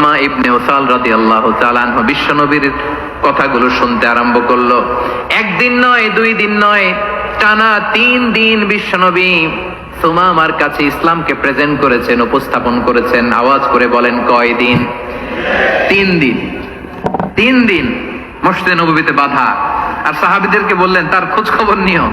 মা ইবনে ওসাল রাদি আল্লাহ চালান বিশ্বনবীর কথাগুলো শুনতে আরম্ভ করল। একদিন নয়, দুই দিন নয়, টানা তিন দিন বিশ্বনবী সোমা আমার কাছে ইসলামকে প্রেজেন্ট করেছেন, উপস্থাপন করেছেন, আওয়াজ করে বলেন, কয় দিন? তিন দিন। তিন দিন মসজিদে নবীতে বাধা। আর সাহাবিদেরকে বললেন, তার খোঁজ খবর নিও।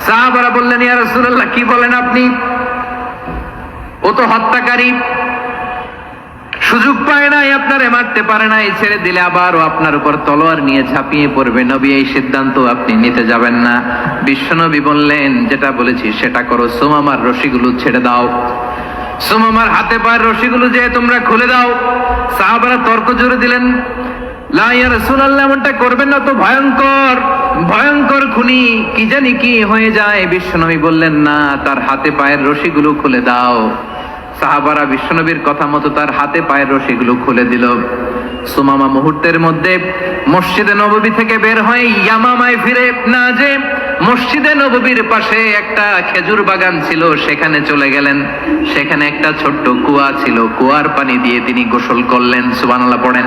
সাহাবারা বললেন, ইয়া রাসূলুল্লাহ, কি বলেন আপনি? ও তো হত্যাকারী। সুযোগ পায় নাই আপনারে, মারতে পারে নাই। ছেড়ে দিলে আবার ও আপনার উপর তলোয়ার নিয়ে ঝাঁপিয়ে পড়বে। নবী, এই সিদ্ধান্ত আপনি নিতে যাবেন না। বিশ্বনবী বললেন, যেটা বলেছি, সেটা করো। সোমামার রশিগুলো ছেড়ে দাও। সোমামার হাতে পায়ের রশিগুলো যে তোমরা খুলে দাও। সাহাবারা তর্ক জুড়ে দিলেন লা ইয়া রাসূলুল্লাহ এমনটা করবেন না তো ভয়ঙ্কর ভয়ঙ্কর খুনি কি জানি কি হয়ে যায়। বিশ্বনবী বললেন, না, তার হাতে পায়ের রশিগুলো খুলে দাও। সাহাবারা বিশ্বনবীর কথা মতো তার হাতে পায়ের রশিগুলো খুলে দিল। সুমামা মুহূর্তের মধ্যে মসজিদে নববী থেকে বের হয়ে ইয়ামামায় ফিরে না যে মসজিদে নববীর পাশে একটা খেজুর বাগান ছিল, সেখানে চলে গেলেন। সেখানে একটা ছোট্ট কুয়া ছিল, কুয়ার পানি দিয়ে তিনি গোসল করলেন। সুবহানাল্লাহ পড়েন।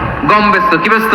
গম ব্যস্ত কি ব্যস্ত